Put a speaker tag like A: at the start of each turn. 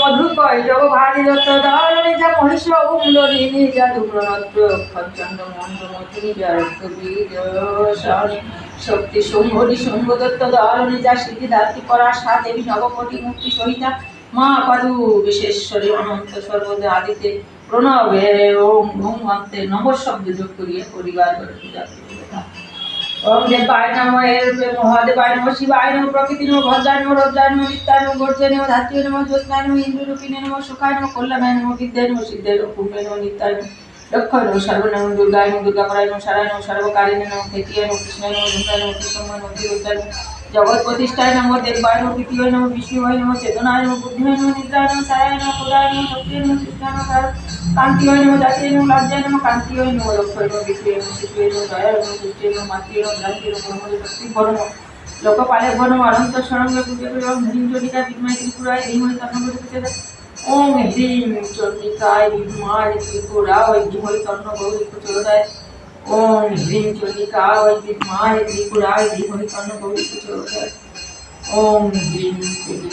A: মধুকয় শক্তি শুম্ভরি শুম্ভ দত্ত দারণী যা সিদ্ধি পরা সা দেবী নবকোটি মুক্তি সহিতা মা পাদু বিশেশ্বরী অনন্ত সর্বদা আদিতে প্রণবে, ওম ওম অন্তে নম শব্দ যোগ করিয়ে পরিবার ওম দেবায় নম এর মহাদেবায় নম শিবায় নম প্রকৃতি নম ভদ্রায় নম রজ্জায় নম নিত্যায় নম গর্জয় নম ধাত্রী নম জ্যোৎস্নায় নম ইন্দ্ররূপিণে নম সুখায় নম কল্যাণায় নম বিদ্যায় নম সিদ্ধায় নম পুণ্যে নম নিত্যায় নম লক্ষ্য নম সর্বনম দুর্গায় নম দুর্গাপরায় নম সারায় নম সর্বকারিণে নম ক্ষেত্রিয় নম কৃষ্ণায় নম দুর্গায় নম কৃষ্ণময় নম তিরুদ্ধায় নম জগৎ প্রতিষ্ঠায় নম দেবায় নম তৃতীয় নম বিষ্ণুয় নম চেতনায় নম বুদ্ধিয় নম নিদ্রায় নম সারায় নম কোদায় নম শক্তি নম কৃষ্ণায় নম কান্তিয় নম জাতীয় নম লজ্জায় নম কান্তিয় নম লক্ষ্য নম বিক্রিয় নম শিশুয় নম দয়ায় নম পুষ্টিয় নম মাতৃয় নম ভ্রান্তিয় নম ব্রহ্মজ শক্তি বর্ণ লোকপালে বর্ণ অনন্ত সরঙ্গ পূজা হ্রিং চন্ডিকা বিদ্মায় ত্রিপুরায় ধীমহি তন্নবরি পূজা ওম হ্রিং চন্ডিকায় বিদ্মায় ত্রিপুরায় ধীমহি তন্ন গৌরী প্রচোদয় ওম হ্রিং চন্ডিকায় বিদ্মায় ত্রিপুরায় ধীমহি তন্ন গৌরী প্রচোদয় ওম হ্রিং চন্ডিকা